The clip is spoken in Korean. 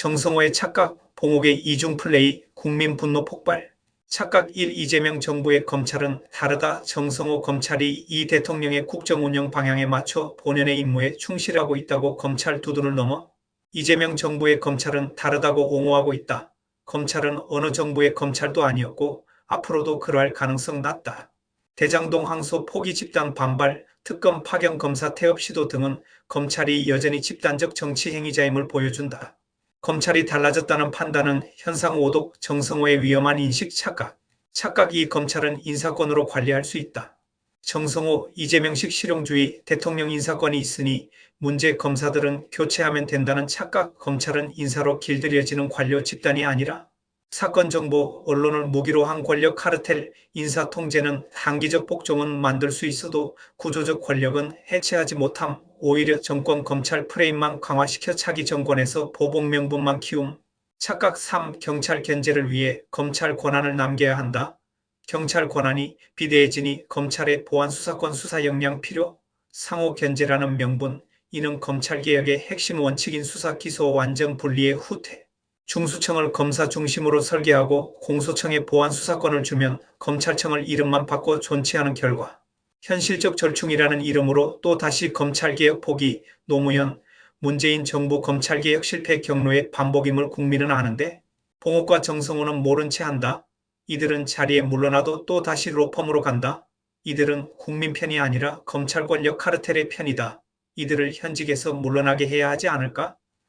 정성호의 착각, 봉옥의 이중 플레이, 국민 분노 폭발. 착각 1. 이재명 정부의 검찰은 다르다. 정성호 검찰이 이 대통령의 국정운영 방향에 맞춰 본연의 임무에 충실하고 있다고 검찰 두둔을 넘어 이재명 정부의 검찰은 다르다고 옹호하고 있다. 검찰은 어느 정부의 검찰도 아니었고 앞으로도 그러할 가능성 낮다. 대장동 항소 포기 집단 반발, 특검 파견 검사 태업 시도 등은 검찰이 여전히 집단적 정치 행위자임을 보여준다. 검찰이 달라졌다는 판단은 현상 오독, 정성호의 위험한 인식 착각. 착각 이 검찰은 인사권으로 관리할 수 있다. 정성호, 이재명식 실용주의, 대통령 인사권이 있으니 문제 검사들은 교체하면 된다는 착각 검찰은 인사로 길들여지는 관료 집단이 아니라 사건 정보, 언론을 무기로 한 권력 카르텔, 인사 통제는 단기적 복종은 만들 수 있어도 구조적 권력은 해체하지 못함. 오히려 정권 검찰 프레임만 강화시켜 차기 정권에서 보복 명분만 키움. 착각 3. 경찰 견제를 위해 검찰 권한을 남겨야 한다. 경찰 권한이 비대해지니 검찰의 보안 수사권 수사 역량 필요. 상호 견제라는 명분. 이는 검찰개혁의 핵심 원칙인 수사 기소 완전 분리의 후퇴. 중수청을 검사 중심으로 설계하고 공소청에 보안 수사권을 주면 검찰청을 이름만 바꿔 존치하는 결과 현실적 절충이라는 이름으로 또 다시 검찰개혁 포기 노무현 문재인 정부 검찰개혁 실패 경로의 반복임을 국민은 아는데 봉옥과 정성호는 모른 채 한다. 이들은 자리에 물러나도 또 다시 로펌으로 간다. 이들은 국민 편이 아니라 검찰 권력 카르텔의 편이다. 이들을 현직에서 물러나게 해야 하지 않을까?